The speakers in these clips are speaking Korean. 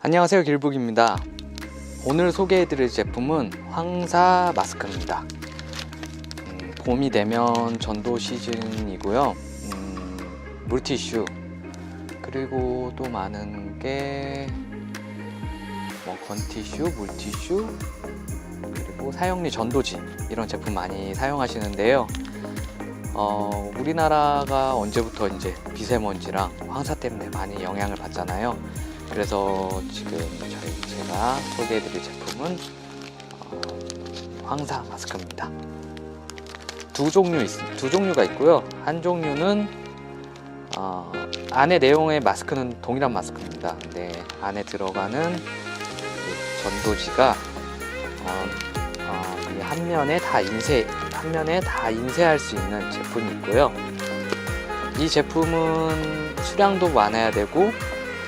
안녕하세요 길북입니다. 오늘 소개해드릴 제품은 황사 마스크입니다. 음, 봄이 되면 전도 시즌이고요. 음, 물티슈 그리고 또 많은 게 뭐 건티슈, 물티슈 그리고 사용리 전도지 이런 제품 많이 사용하시는데요. 어, 우리나라가 언제부터 이제 미세먼지랑 황사 때문에 많이 영향을 받잖아요 그래서 지금 저희 제가 소개해드릴 제품은 어, 황사 마스크입니다. 두 종류 있, 두 종류가 있고요. 한 종류는 어, 안에 내용의 마스크는 동일한 마스크입니다. 근데 안에 들어가는 그 전도지가 어, 어, 그한 면에 다 인쇄 한 면에 다 인쇄할 수 있는 제품이 있고요. 이 제품은 수량도 많아야 되고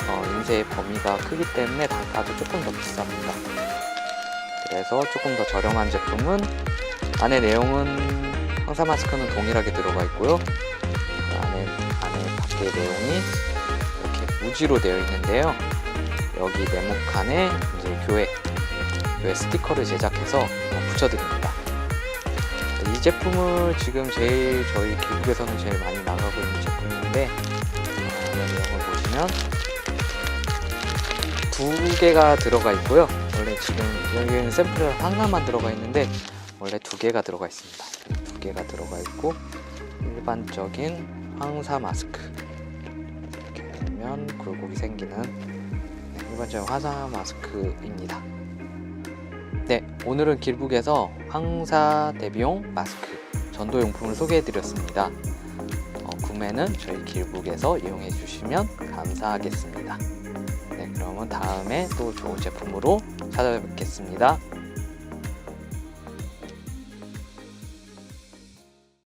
어, 인쇄의 범위가 크기 때문에 단가도 조금 더 비쌉니다. 그래서 조금 더 저렴한 제품은 안에 내용은 황사 마스크는 동일하게 들어가 있고요. 그 안에 안에 밖에 내용이 이렇게 무지로 되어 있는데요. 여기 네모칸에 이제 교회 교회 스티커를 제작해서 어, 붙여드립니다. 이 제품을 지금 제일 저희 기국에서는 제일 많이 나가고 있는 제품인데 어, 안에 내용을 보시면 두 개가 들어가 있고요. 원래 지금 여기는 샘플 하나만 들어가 있는데 원래 두 개가 들어가 있습니다. 두 개가 들어가 있고 일반적인 황사 마스크 이렇게 하면 굴곡이 생기는 네, 일반적인 화사 마스크입니다. 네, 오늘은 길북에서 황사 대비용 마스크 전도용품을 소개해드렸습니다. 어, 구매는 저희 길북에서 이용해 주시면 감사하겠습니다. 네, 그러면 다음에 또 좋은 제품으로 찾아뵙겠습니다.